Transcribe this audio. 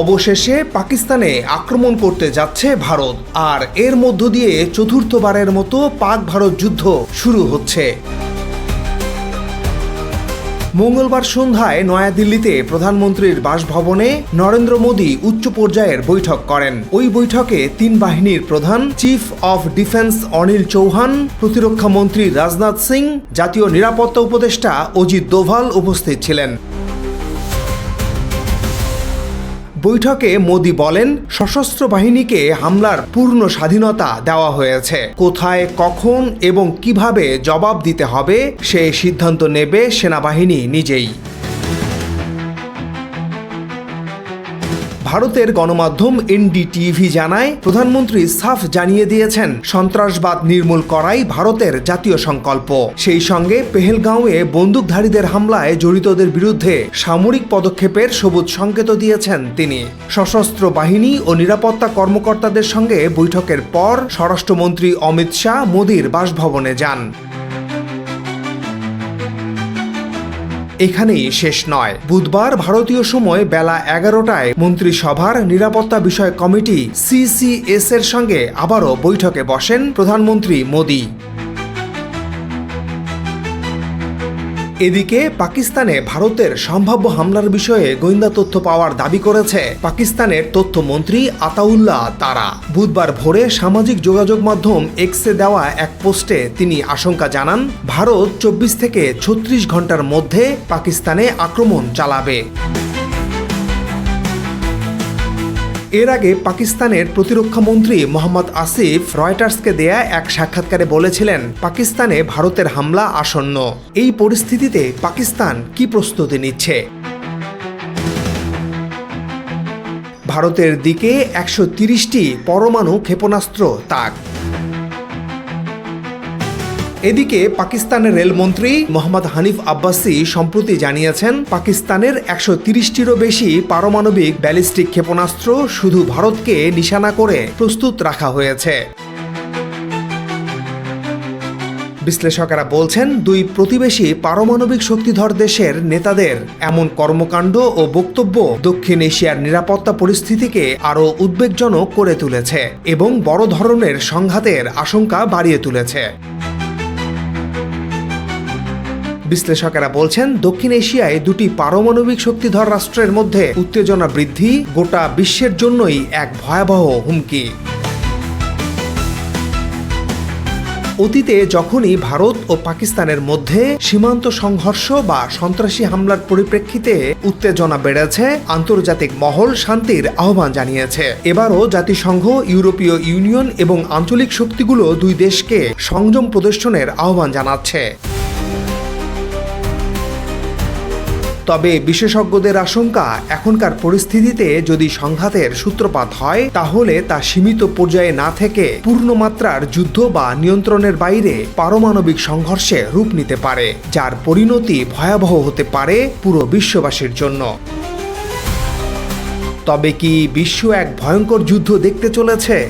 অবশেষে পাকিস্তানে আক্রমণ করতে যাচ্ছে ভারত। আর এর মধ্য দিয়ে চতুর্থবারের মতো পাক ভারত যুদ্ধ শুরু হচ্ছে। মঙ্গলবার সন্ধ্যায় নয়াদিল্লিতে প্রধানমন্ত্রীর বাসভবনে নরেন্দ্র মোদী উচ্চ পর্যায়ের বৈঠক করেন। ওই বৈঠকে তিন বাহিনীর প্রধান, chief of defence Anil Chauhan, প্রতিরক্ষা মন্ত্রী রাজনাথ সিং, জাতীয় নিরাপত্তা উপদেষ্টা অজিত দোভাল উপস্থিত ছিলেন। বৈঠকে মোদি বলেন, সশস্ত্র বাহিনীকে হামলার পূর্ণ স্বাধীনতা দেওয়া হয়েছে। কোথায়, কখন এবং কীভাবে জবাব দিতে হবে, সে সিদ্ধান্ত নেবে সেনাবাহিনী নিজেই। ভারতের গণমাধ্যম এনডিটিভি জানায়, প্রধানমন্ত্রী সাফ জানিয়ে দিয়েছেন, সন্ত্রাসবাদ নির্মূল করাই ভারতের জাতীয় সংকল্প। সেই সঙ্গে পেহেলগাঁওয়ে বন্দুকধারীদের হামলায় জড়িতদের বিরুদ্ধে সামরিক পদক্ষেপের সবুজ সংকেত দিয়েছেন তিনি। সশস্ত্র বাহিনী ও নিরাপত্তা কর্মকর্তাদের সঙ্গে বৈঠকের পর স্বরাষ্ট্রমন্ত্রী অমিত শাহ মোদীর বাসভবনে যান। এখানেই শেষ নয়। বুধবার ভারতীয় সময় বেলা এগারোটায় মন্ত্রিসভার নিরাপত্তা বিষয়ক কমিটি সিসিএস এর সঙ্গে আবারও বৈঠকে বসেন প্রধানমন্ত্রী মোদী। এদিকে পাকিস্তানে ভারতের সম্ভাব্য হামলার বিষয়ে গোয়েন্দা তথ্য পাওয়ার দাবি করেছে পাকিস্তানের তথ্যমন্ত্রী আতাউল্লাহ তারা। বুধবার ভোরে সামাজিক যোগাযোগ মাধ্যম এক্সে দেওয়া এক পোস্টে তিনি আশঙ্কা জানান, ভারত চব্বিশ থেকে ছত্রিশ ঘণ্টার মধ্যে পাকিস্তানে আক্রমণ চালাবে। এর আগে পাকিস্তানের প্রতিরক্ষা মন্ত্রী মোহাম্মদ আসিফ রয়টার্সকে দেয়া এক সাক্ষাৎকারে বলেছিলেন, পাকিস্তানে ভারতের হামলা আসন্ন। এই পরিস্থিতিতে পাকিস্তান কি প্রস্তুতি নিচ্ছে? ভারতের দিকে একশো তিরিশটি পরমাণু ক্ষেপণাস্ত্র তাক। এদিকে পাকিস্তানের রেলমন্ত্রী মোহাম্মদ হানিফ আব্বাসি সম্প্রতি জানিয়েছেন, পাকিস্তানের একশো তিরিশটিরও বেশি পারমাণবিক ব্যালিস্টিক ক্ষেপণাস্ত্র শুধু ভারতকে নিশানা করে প্রস্তুত রাখা হয়েছে। বিশ্লেষকেরা বলছেন, দুই প্রতিবেশী পারমাণবিক শক্তিধর দেশের নেতাদের এমন কর্মকাণ্ড ও বক্তব্য দক্ষিণ এশিয়ার নিরাপত্তা পরিস্থিতিকে আরও উদ্বেগজনক করে তুলেছে এবং বড় ধরনের সংঘাতের আশঙ্কা বাড়িয়ে তুলেছে। বিশ্লেষকেরা বলছেন, দক্ষিণ এশিয়ায় দুটি পারমাণবিক শক্তিধর রাষ্ট্রের মধ্যে উত্তেজনা বৃদ্ধি গোটা বিশ্বের জন্যই এক ভয়াবহ হুমকি। অতীতে যখনই ভারত ও পাকিস্তানের মধ্যে সীমান্ত সংঘর্ষ বা সন্ত্রাসী হামলার পরিপ্রেক্ষিতে উত্তেজনা বেড়েছে, আন্তর্জাতিক মহল শান্তির আহ্বান জানিয়েছে। এবারও জাতিসংঘ, ইউরোপীয় ইউনিয়ন এবং আঞ্চলিক শক্তিগুলো দুই দেশকে সংযম প্রদর্শনের আহ্বান জানাচ্ছে। তবে বিশেষজ্ঞদের আশঙ্কা, এখনকার পরিস্থিতিতে যদি সংঘাতের সূত্রপাত হয়, তাহলে তা সীমিত পর্যায়ে না থেকে পূর্ণমাত্রার যুদ্ধ বা নিয়ন্ত্রণের বাইরে পারমাণবিক সংঘর্ষে রূপ নিতে পারে, যার পরিণতি ভয়াবহ হতে পারে পুরো বিশ্ববাসীর জন্য। তবে কি বিশ্ব এক ভয়ঙ্কর যুদ্ধ দেখতে চলেছে?